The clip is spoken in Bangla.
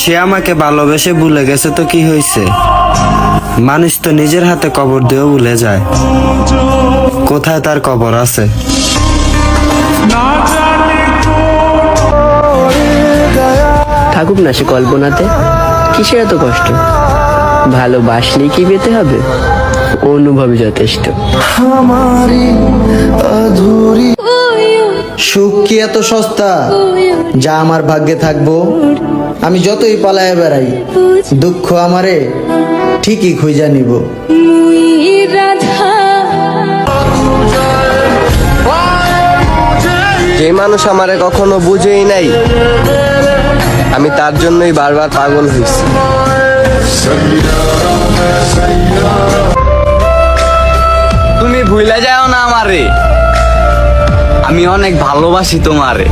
সে আমাকে ভালোবেসে ভুলে গেছে তো কি হয়েছে? মানুষ তো নিজের হাতে কবর দিয়েও ভুলে যায়। কোথায় তার কবর আছে? থাকুক না সে কল্পনাতে কিসের এত কষ্ট? ভালোবাসলেই কি পেতে হবে? অনুভবই যথেষ্ট। সুখ কি এত সস্তা? যা আমার ভাগ্যে থাকব, আমি যতই পালায় বেড়াই, দুঃখ আমারে ঠিকই খুঁজা নিব। যে মানুষ আমারে কখনো বুঝেই নাই, আমি তার জন্যই বারবার পাগল হয়েছি। তুমি ভুলে যাও না আমারে। আমি অনেক ভালোবাসি তোমারে।